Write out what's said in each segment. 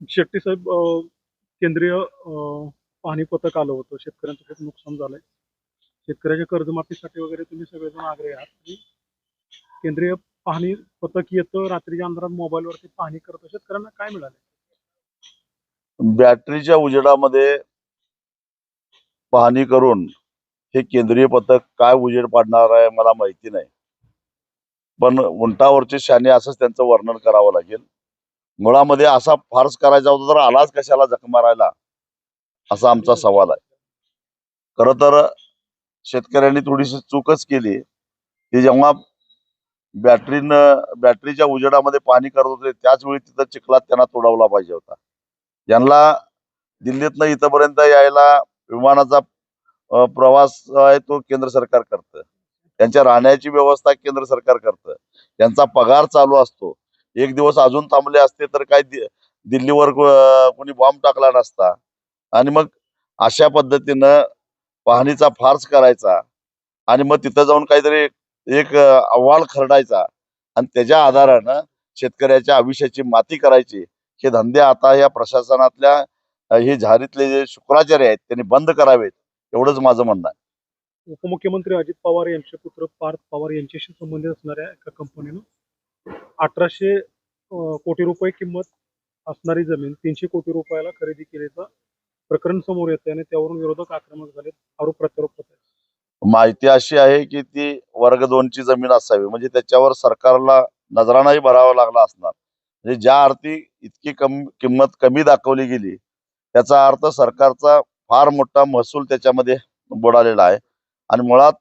शेट्टी साहेब केंद्रीय पाणी पाहणी पथक आलं होतं. शेतकऱ्यांचं खूप नुकसान झालंय. शेतकऱ्याच्या कर्जमाफीसाठी वगैरे तुम्ही सगळेजण आग्रही आहात केंद्रीय पाहणी पथक येतं रात्रीच्या अंधारात मोबाईलवरती पाहणी करतं. शेतकऱ्यांना काय मिळालं बॅटरीच्या उजेडामध्ये पाहणी करून हे केंद्रीय पथक काय उजेड पाडणार आहे मला माहिती नाही. पण उंटावरचे शाने असंच त्यांचं वर्णन करावं लागेल. मुळामध्ये असा फार्स करायचा होता तर आलाच कशाला जख मारायला? असा आमचा सवाल आहे. खर तर शेतकऱ्यांनी थोडीशी चूकच केली. की जेव्हा बॅटरीनं बॅटरीच्या उजेडामध्ये पाणी करत होते त्याच वेळी तिथं चिखलात त्यांना तोडावला पाहिजे होता. यांना दिल्लीतनं इथंपर्यंत यायला विमानाचा प्रवास आहे तो केंद्र सरकार करतं. त्यांच्या राहण्याची व्यवस्था केंद्र सरकार करतं. त्यांचा पगार चालू असतो. एक दिवस अजून थांबले असते तर काय दिल्लीवर कोणी बॉम्ब टाकला नसता. आणि मग अशा पद्धतीनं पाहणीचा फार्स करायचा आणि मग तिथं जाऊन काहीतरी एक अहवाल खरडायचा आणि त्याच्या आधारानं शेतकऱ्याच्या आयुष्याची माती करायची. हे धंदे आता या प्रशासनातल्या हे झारीतले जे शुक्राचार्य आहेत त्यांनी बंद करावेत एवढंच माझं म्हणणं आहे. उपमुख्यमंत्री अजित पवार यांचे पुत्र पार्थ पवार यांच्याशी संबंधित असणाऱ्या एका कंपनीनं अठराशे कोटी रुपये किंमत असणारी जमीन तीनशे कोटी रुपयाला खरेदी केल्याचं प्रकरण समोर येते आणि त्यावरून विरोधक आक्रमक झाले आरोप प्रत्यारोप होत आहेत. माहिती अशी आहे की ती वर्ग दोनची जमीन असावी म्हणजे त्याच्यावर सरकारला नजरानाही भरावा लागला असणार. म्हणजे ज्या अर्थी इतकी कम किंमत कमी दाखवली गेली त्याचा अर्थ सरकारचा फार मोठा महसूल त्याच्यामध्ये बुडालेला आहे. आणि मुळात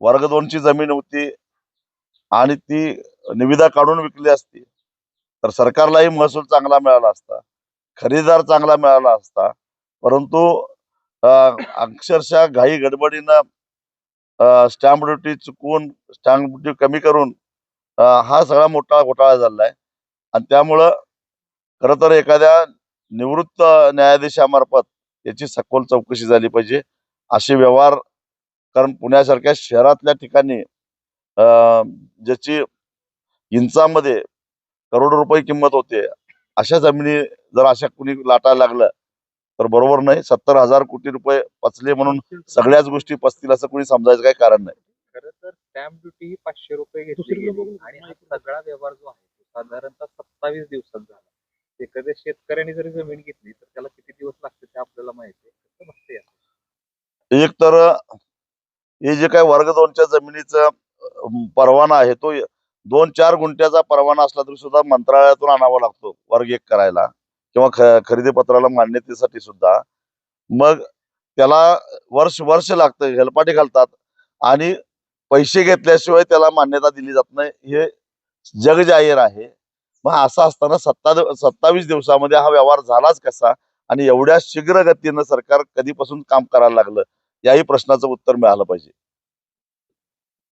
वर्ग दोनची जमीन होती आणि ती निविदा काढून विकली असती तर सरकारलाही महसूल चांगला मिळाला असता खरेदीदार चांगला मिळाला असता परंतु अक्षरशः घाई गडबडीनं स्टॅम्प ड्युटी चुकवून स्टॅम्प ड्युटी कमी करून हा सगळा मोठा घोटाळा झालेला आहे आणि त्यामुळं खरं तर एखाद्या निवृत्त न्यायाधीशामार्फत याची सखोल चौकशी झाली पाहिजे असे व्यवहार कारण पुण्यासारख्या शहरातल्या ठिकाणी ज्याची इंचामध्ये करोडो रुपये किंमत होते अशा जमिनी जर अशा कुणी लाटायला लागलं तर बरोबर नाही. सत्तर हजार कोटी रुपये पचले म्हणून सगळ्याच गोष्टी पचतील असं कोणी समजायचं काही कारण नाही. खरं तर स्टॅम्प ड्युटी ही पाचशे रुपये घेतली आणि हा सगळा व्यवहार जो आहे तो साधारणतः सत्तावीस दिवसात झाला. एखाद्या शेतकऱ्याने जरी जमीन घेतली तर त्याला किती दिवस लागते ते आपल्याला माहिती आहे? एक तर हे जे काही वर्ग दोनच्या जमिनीचा परवाना आहे तो दोन चार गुंठ्याचा परवाना असला तरी सुद्धा मंत्रालयातून आणावा लागतो वर्ग एक करायला किंवा ख- खरेदी पत्राला मान्यतेसाठी सुद्धा. मग त्याला वर्ष वर्ष लागतं हेलपाटी घालतात आणि पैसे घेतल्याशिवाय त्याला मान्यता दिली जात नाही हे जग जाहीर आहे. मग असं असताना सत्ता सत्तावीस दिवसामध्ये हा व्यवहार झालाच कसा आणि एवढ्या शीघ्र गतीनं सरकार कधीपासून काम करायला लागलं याही प्रश्नाचं उत्तर मिळालं पाहिजे.